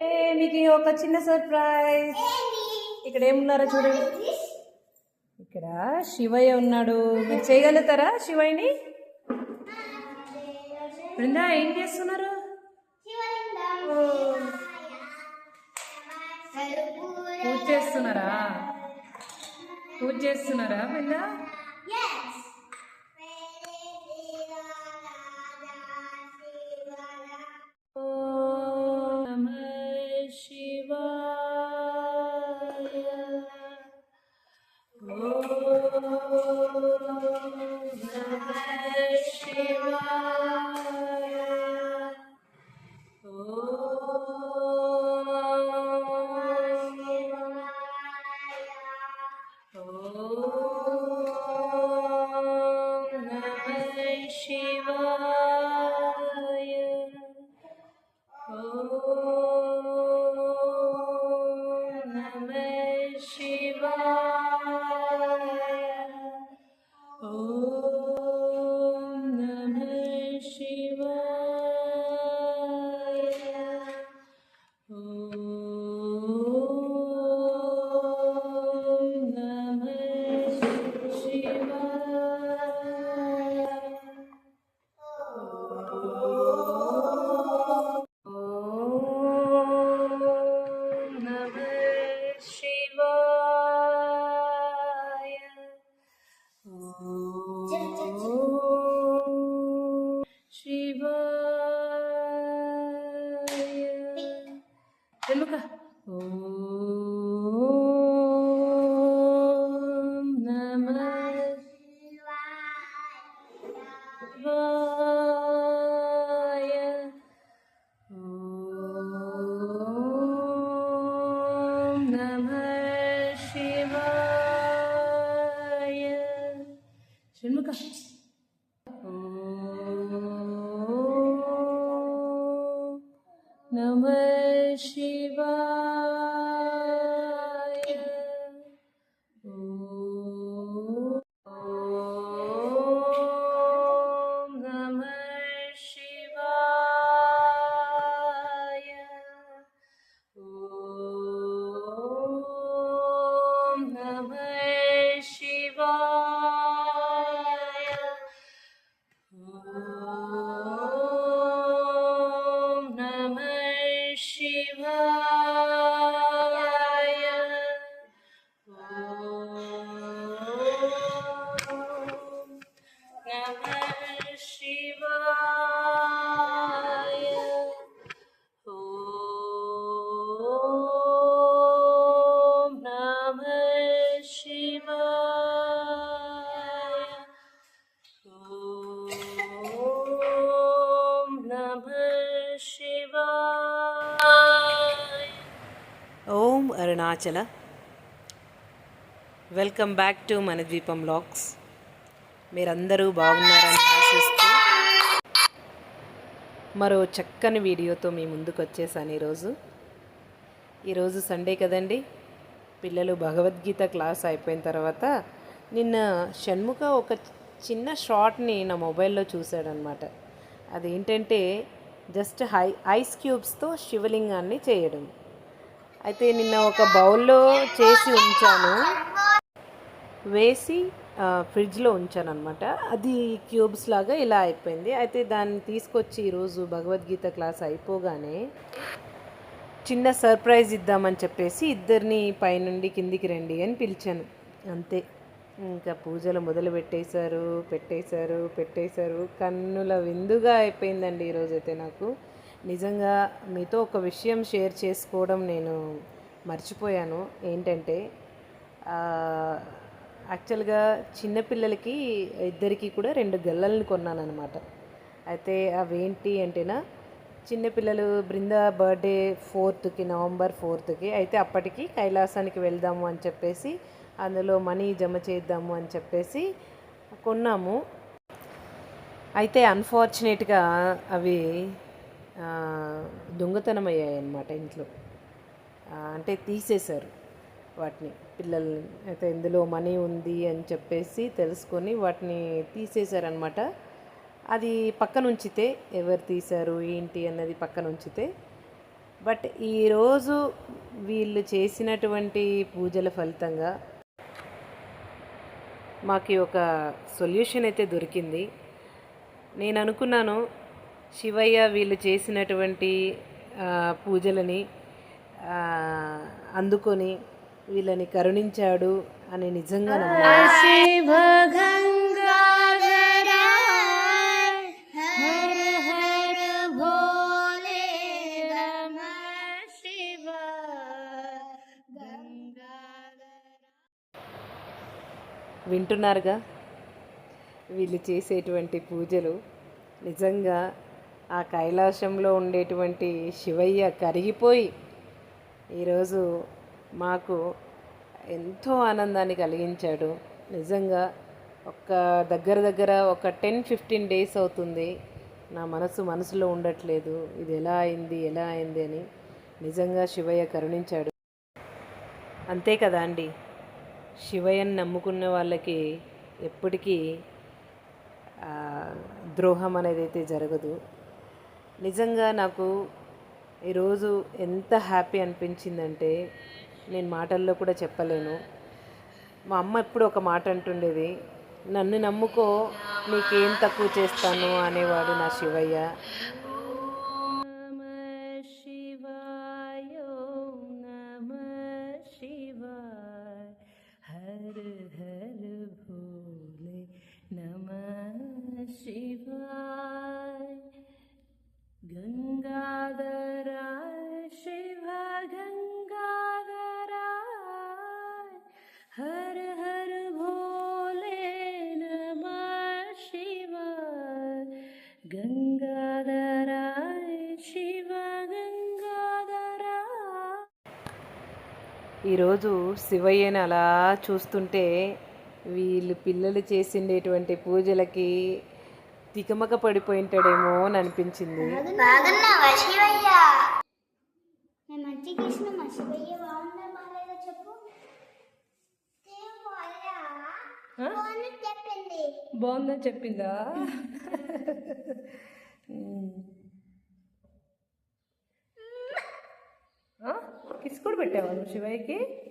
మీకు ఒక చిన్న సర్ప్రైజ్. ఇక్కడ ఏమున్నారో చూడండి. ఇక్కడ శివయ్య ఉన్నాడు. మీరు చేయగలుగుతారా శివయ్యని? బృందా ఏం చేస్తున్నారు? ఓ, పూజ చేస్తున్నారా? పూజ చేస్తున్నారా బృందా? ఓం అరుణాచల. వెల్కమ్ బ్యాక్ టు మన ద్వీపం లాక్స్ మీరందరూ బాగున్నారని ఆశిస్తూ మరో చక్కని వీడియోతో మీ ముందుకు వచ్చేసాను ఈరోజు. ఈరోజు సండే కదండి. పిల్లలు భగవద్గీత క్లాస్ అయిపోయిన తర్వాత నిన్న షణ్ముఖ ఒక చిన్న షార్ట్ని నా మొబైల్లో చూశాడనమాట. అదేంటంటే జస్ట్ హై ఐస్ క్యూబ్స్తో శివలింగాన్ని చేయడం. అయితే నిన్న ఒక బౌల్లో చేసి ఉంచాను. వేసి ఫ్రిడ్జ్లో ఉంచాను అనమాట అది క్యూబ్స్ లాగా ఇలా అయిపోయింది. అయితే దాన్ని తీసుకొచ్చి ఈరోజు భగవద్గీత క్లాస్ అయిపోగానే చిన్న సర్ప్రైజ్ ఇద్దామని చెప్పేసి ఇద్దరిని పైనుండి కిందికి రండి అని పిలిచాను. అంతే. ఇంకా పూజలు మొదలు పెట్టేశారు పెట్టేశారు పెట్టేశారు. కన్నుల విందుగా అయిపోయిందండి ఈరోజైతే నాకు. నిజంగా మీతో ఒక విషయం షేర్ చేసుకోవడం నేను మర్చిపోయాను. ఏంటంటే యాక్చువల్గా చిన్నపిల్లలకి ఇద్దరికి కూడా రెండు గల్లల్ని కొన్నాను అనమాట అయితే అవేంటి అంటేనా చిన్నపిల్లలు బృంద బర్త్డే ఫోర్త్కి నవంబర్ ఫోర్త్కి అయితే అప్పటికి కైలాసానికి వెళ్దాము అని చెప్పేసి అందులో మనీ జమ చేద్దాము అని చెప్పేసి కొన్నాము. అయితే అన్ఫార్చునేట్గా అవి దొంగతనం అయ్యాయి అన్నమాట ఇంట్లో అంటే తీసేశారు వాటిని. పిల్లల్ని అయితే ఇందులో మనీ ఉంది అని చెప్పేసి తెలుసుకొని వాటిని తీసేశారనమాట అది పక్కన ఉంచితే ఎవరు తీశారు ఏంటి అన్నది పక్కన ఉంచితే బట్ ఈరోజు వీళ్ళు చేసినటువంటి పూజల ఫలితంగా మాకు ఒక సొల్యూషన్ అయితే దొరికింది. నేను అనుకున్నాను శివయ్య వీళ్ళు చేసినటువంటి పూజలని అందుకొని వీళ్ళని కరుణించాడు అని నిజంగా నమ్మాను శివ శివ వింటున్నారుగా? వీళ్ళు చేసేటువంటి పూజలు నిజంగా ఆ కైలాసంలో ఉండేటువంటి శివయ్య కరిగిపోయి ఈరోజు మాకు ఎంతో ఆనందాన్ని కలిగించాడు. నిజంగా ఒక దగ్గర దగ్గర ఒక టెన్ ఫిఫ్టీన్ డేస్ అవుతుంది. నా మనసు మనసులో ఉండట్లేదు. ఇది ఎలా అయింది? ఎలా అయింది అని నిజంగా శివయ్య కరుణించాడు. అంతే కదా అండి. శివయ్యని నమ్ముకున్న వాళ్ళకి ఎప్పటికీ ద్రోహం అనేది అయితే జరగదు. నిజంగా నాకు ఈరోజు ఎంత హ్యాపీ అనిపించిందంటే నేను మాటల్లో కూడా చెప్పలేను. మా అమ్మ ఎప్పుడు ఒక మాట అంటుండేది నన్ను నమ్ముకో నీకేం తక్కువ చేస్తాను అనేవాడు నా శివయ్య. ఈరోజు శివయ్యని అలా చూస్తుంటే వీళ్ళు పిల్లలు చేసిండేటువంటి పూజలకి తికమక పడిపోయింటాడేమో అని అనిపించింది. బాగున్నావా శివయ్య నేను మంచిగా ఇచ్చిన మా శివయ్య బాగుందా బాగాలేదా చెప్పు దేవుడు బాగా బాగుంది చెప్పింది బాగుందని చెప్పిందా కిస్ కూడా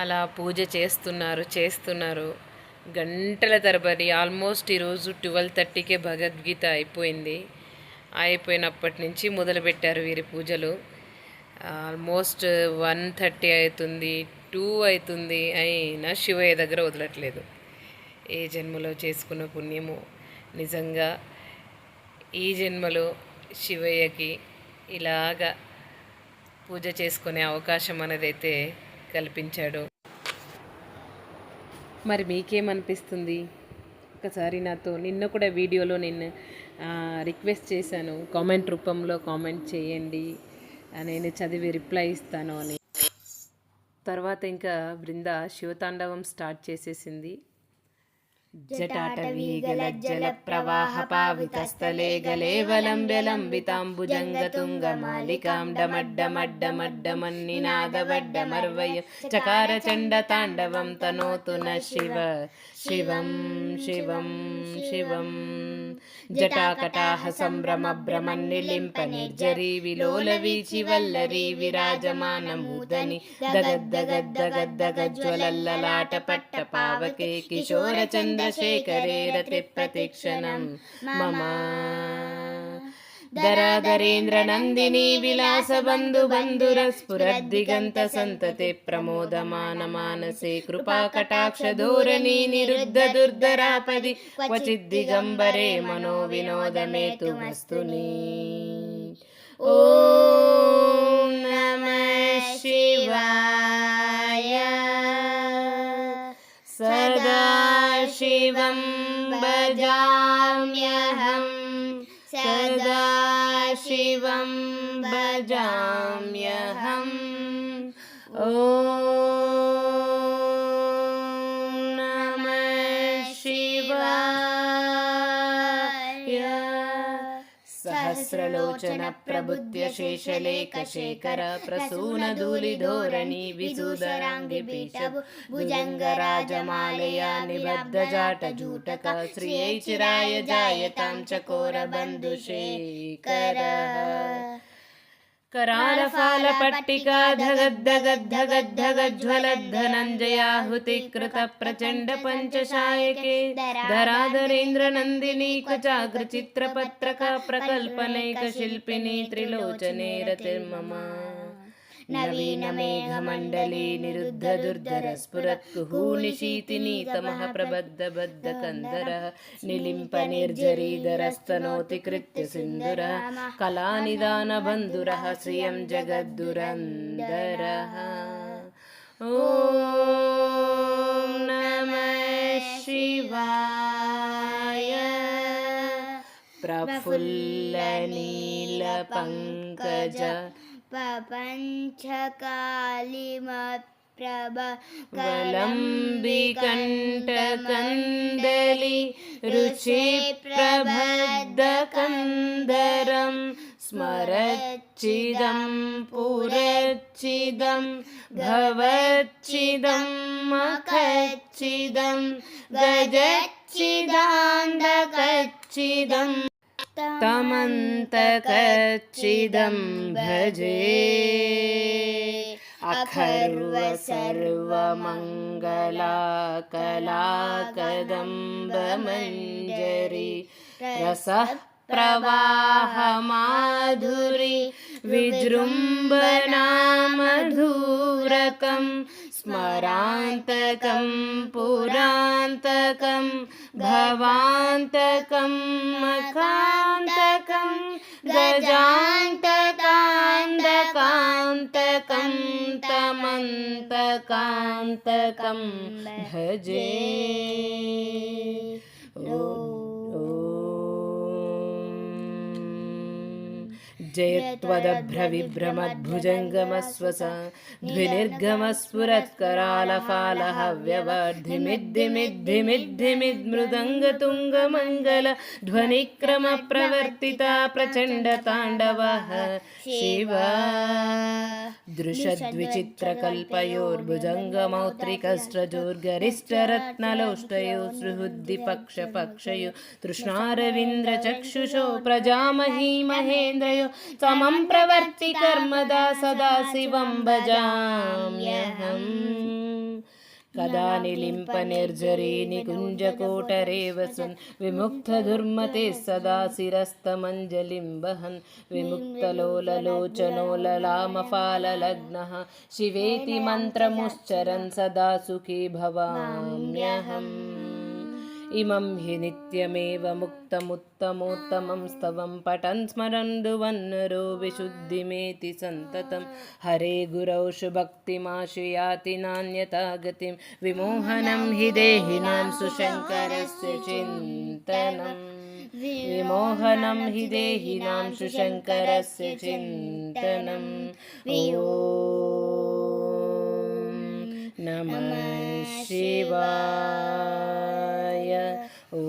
అలా పూజ చేస్తున్నారు చేస్తున్నారు. గంటల తరబడి ఆల్మోస్ట్ ఈరోజు ట్వెల్వ్ థర్టీకే భగవద్గీత అయిపోయింది. అయిపోయినప్పటి నుంచి మొదలుపెట్టారు వీరి పూజలు. ఆల్మోస్ట్ వన్ థర్టీ అవుతుంది టూ అవుతుంది అయినా శివయ్య దగ్గర వదలట్లేదు. ఏ జన్మలో చేసుకున్న పుణ్యము నిజంగా ఈ జన్మలో శివయ్యకి ఇలాగా పూజ చేసుకునే అవకాశం అనేది అయితే కల్పించాడు. మరి మీకేమనిపిస్తుంది? ఒకసారి నాతో నిన్న కూడా వీడియోలో నేను రిక్వెస్ట్ చేశాను. కామెంట్ రూపంలో కామెంట్ చేయండి. నేను చదివి రిప్లై ఇస్తాను అని. తర్వాత ఇంకా బృంద శివతాండవం స్టార్ట్ చేసేసింది. జటాటవీ గలజ్జల ప్రవాహ పావితస్థలే గలేవలంబ్య లంబితాంబుజంగ తుంగ మాలికాం డమడ్డమడ్డమడ్డమన్నినాదవడ్డమర్వయ జటాకటాహ సంభ్రమ భ్రమన్నిలింప నిర్జరి విలోల వీచి వల్లరి విరాజమానమూదని దగద్దగద్దగద్దగజ్వలల్లలాట పట్ట పావకే కిశోర చంద్రశేఖరే రతి ప్రతిక్షణం మమా धराधरेन्द्रनन्दिनी नन्दिनी विलास बन्धु बन्धुरस्फुरद्दिगन्त सन्तते प्रमोद मान निरुद्ध दुर्दरापदि क्वसिद्धिगम्बरे मनो विनोद तु वस्तुनि ॐ नमः शिवाय। सदा शिवं भजाम्यहम् भजाम्यहम् ॐ नमः शिवाय। सहस्रलोचन प्रबुद्ध्य शेषलेखशेखर प्रसूनधूलिधोरणि विसुधराङ्गि पीठभु भुजङ्गराजमालया निबद्धजाटजूटक श्रियै चिराय जायतां चकोरबन्धुशेखर करालफालपट्टिका धगद्धगद्धगद्धगज्ज्वलद्धनञ्जयाहुतिकृत प्रचण्ड पञ्चशायके धराधरेन्द्रनन्दिनी कुचाग्रचित्रपत्रका प्रकल्पनैकशिल्पिनी त्रिलोचने रतिर्मम नवीनमेघमण्डली निरुद्धदुर्धरस्फुरत्कुः निशीतिनीतमः प्रबद्धबद्धकन्दरः निलिम्पनिर्झरीधरस्तनोति कृत्य सिन्दुरः कलानिदानबन्धुरः श्रियं जगद्दुरन्दरः ॐ नमः शिवाय प्रफुल्लनीलपङ्कज पपञ्चकालिमप्रभ वलम्बिकण्टकन्दलि रुचिप्रबद्धकन्दरं स्मरच्चिदं पुरच्चिदं भवच्चिदं मखच्चिदं गजच्चिदान्दकच्चिदम् तमन्तकच्चिदं भजे। अखर्वसर्वमङ्गलाकलाकदम्बमञ्जरी। रसः प्रवाहमाधुरि विजृम्भनामधूरकम् स्मरान्तकं पुरान्तकं भवान्तकं मखान्तकं गजान्तकान्तकान्तकं तमन्तकान्तकं भजे जयत्वदभ्रविभ्रमद्भुजङ्गमस्वस ध्विनिर्गमस्फुरत्करालफालहव्यवर्धिमिद्धिमिद्धिमिद्मृदङ्गतुङ्गमङ्गल ध्वनिक्रमप्रवर्तिता प्रचण्डताण्डवः शिव दृशद्विचित्रकल्पयोर्भुजङ्गमौत्रिकस्त्रजोर्गरिष्ठरत्नलोष्टयो सुहृद्दिपक्षपक्षयो तृष्णारविन्द्रचक्षुषो प्रजामही महेन्द्रयो समं प्रवर्ति कर्मदा सदा शिवं भजाम्यहम्। कदा निलिम्पनिर्झरी निकुञ्जकोटरे वसन् विमुक्तदुर्मते सदा शिरस्तमञ्जलिं वहन् विमुक्तलोललोचनो ललामफाललग्नः शिवेति मन्त्रमुच्चरन् सदा सुखी भवाम्यहम् इमं हि नित्यमेव मुक्तमुत्तमोत्तमं स्तवं पठन् स्मरन् दुवन्नरो विशुद्धिमेति सन्ततं। हरे गुरौ शुभक्तिमाशुयाति नान्यता गतिं विमोहनं हि देहिनां सुशङ्करस्य चिन्तनम्। विमोहनं हि देहिनां सुशङ्करस्य चिन्तनम्। ॐ नमः शिवाय ओ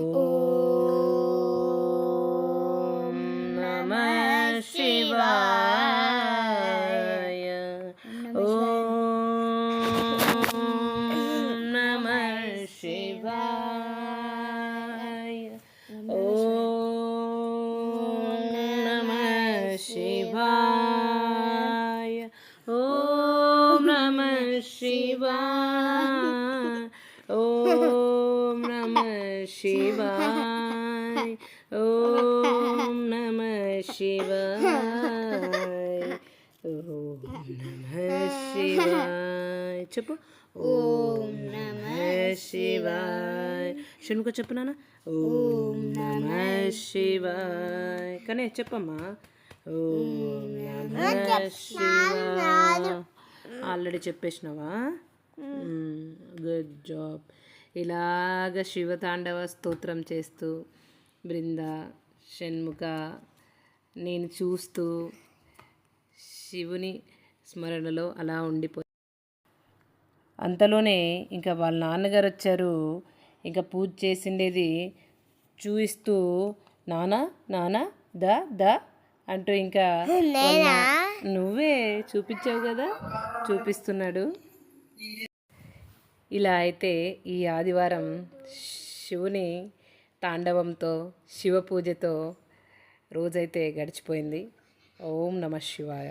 చెప్పు. ఓం నమ శివాయ్. షణ్ముఖ చెప్పు నాన్న. ఓం నమ శివాయ్. కానీ చెప్పమ్మా. ఓం నమ శివాయ్. ఆల్రెడీ చెప్పేసినావా? Good job. ఇలాగ శివతాండవ స్తోత్రం చేస్తూ బృంద షణ్ముఖ నేను చూస్తూ శివుని స్మరణలో అలా ఉండిపోయి అంతలోనే ఇంకా వాళ్ళ నాన్నగారు వచ్చారు ఇంకా పూజ చేసిండేది చూయిస్తూ నానా నానా దా దా అంటూ ఇంకా నువ్వే చూపించావు కదా చూపిస్తున్నాడు. ఇలా అయితే ఈ ఆదివారం శివుని తాండవంతో శివ పూజతో రోజైతే గడిచిపోయింది. ఓం నమ శివాయ.